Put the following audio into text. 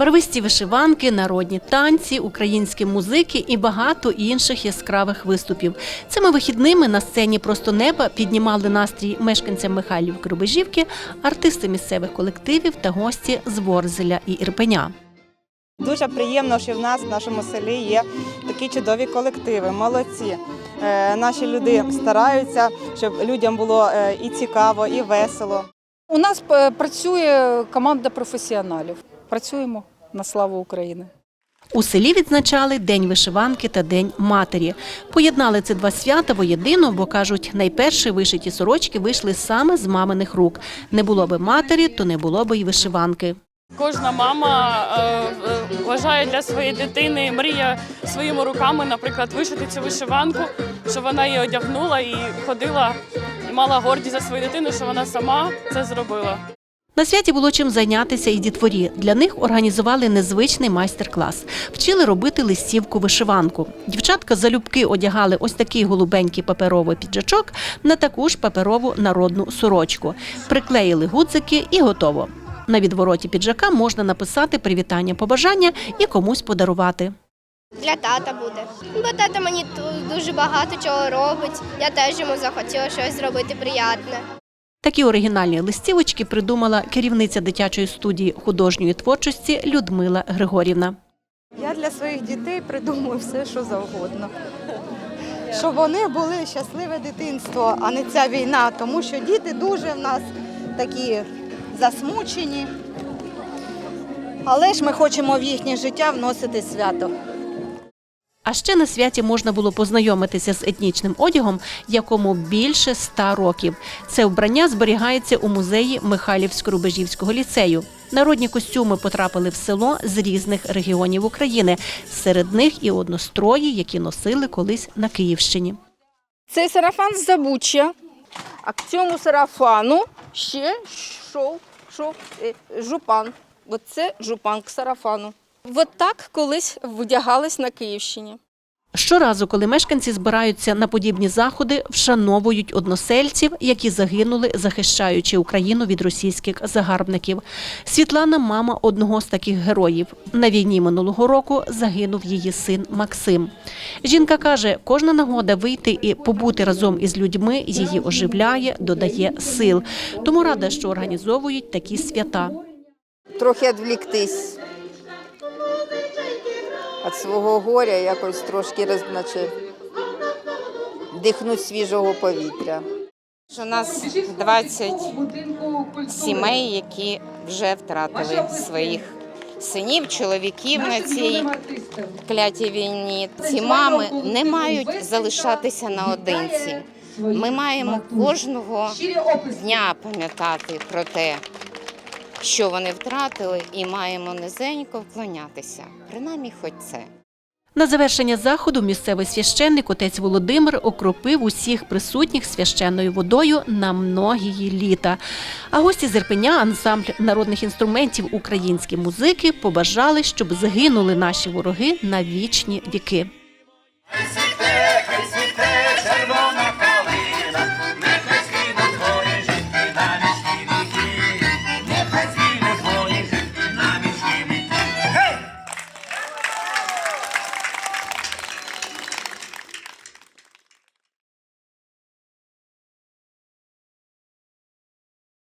Барвисті вишиванки, народні танці, українські музики і багато інших яскравих виступів. Цими вихідними на сцені просто неба піднімали настрій мешканцям Михайлівки Рубежівки, артисти місцевих колективів та гості з Ворзеля і Ірпеня. Дуже приємно, що в нас в нашому селі є такі чудові колективи. Молодці. Е, Наші люди стараються, щоб людям було е, і цікаво, і весело. У нас е, працює команда професіоналів. Працюємо на славу України. У селі відзначали День вишиванки та День матері. Поєднали ці два свята воєдино, бо кажуть, найперші вишиті сорочки вийшли саме з маминих рук. Не було би матері, то не було би й вишиванки. Кожна мама е, е, вважає для своєї дитини, мріє своїми руками, наприклад, вишити цю вишиванку, щоб вона її одягнула і ходила і мала гордість за свою дитину, що вона сама це зробила. На святі було чим зайнятися і дітворі. Для них організували незвичний майстер-клас. Вчили робити листівку вишиванку. Дівчатка залюбки одягали ось такий голубенький паперовий піджачок на таку ж паперову народну сорочку. Приклеїли гудзики і готово. На відвороті піджака можна написати привітання, побажання і комусь подарувати. Для тата буде. Бо тато мені ту- дуже багато чого робить. Я теж йому захотіла щось зробити приємне. Такі оригінальні листівочки придумала керівниця дитячої студії художньої творчості Людмила Григорівна. Я для своїх дітей придумую все, що завгодно. Щоб вони були щасливе дитинство, а не ця війна, тому що діти дуже в нас такі засмучені. Але ж ми хочемо в їхнє життя вносити свято. А ще на святі можна було познайомитися з етнічним одягом, якому більше ста років. Це вбрання зберігається у музеї Михайлівсько-Рубежівського ліцею. Народні костюми потрапили в село з різних регіонів України. Серед них і однострої, які носили колись на Київщині. Цей сарафан з Забуччя. А к цьому сарафану ще йшов, йшов е, жупан. Оце жупан к сарафану. От так колись вдягались на Київщині. Щоразу, коли мешканці збираються на подібні заходи, вшановують односельців, які загинули, захищаючи Україну від російських загарбників. Світлана мама одного з таких героїв. На війні минулого року загинув її син Максим. Жінка каже, кожна нагода вийти і побути разом із людьми її оживляє, додає сил. Тому рада, що організовують такі свята. трохи відвліктись від свого горя, якось трошки розначе дихнути свіжого повітря. У нас 20 сімей, які вже втратили своїх синів, чоловіків на цій клятій війні. Ці мами не мають залишатися наодинці. Ми маємо кожного дня пам'ятати про те, що вони втратили, і маємо низенько вклонятися. Принаймні, хоч це. На завершення заходу місцевий священник отець Володимир окропив усіх присутніх священною водою на многії літа. А гості з Ірпеня, ансамбль народних інструментів українські музики побажали, щоб загинули наші вороги на вічні віки.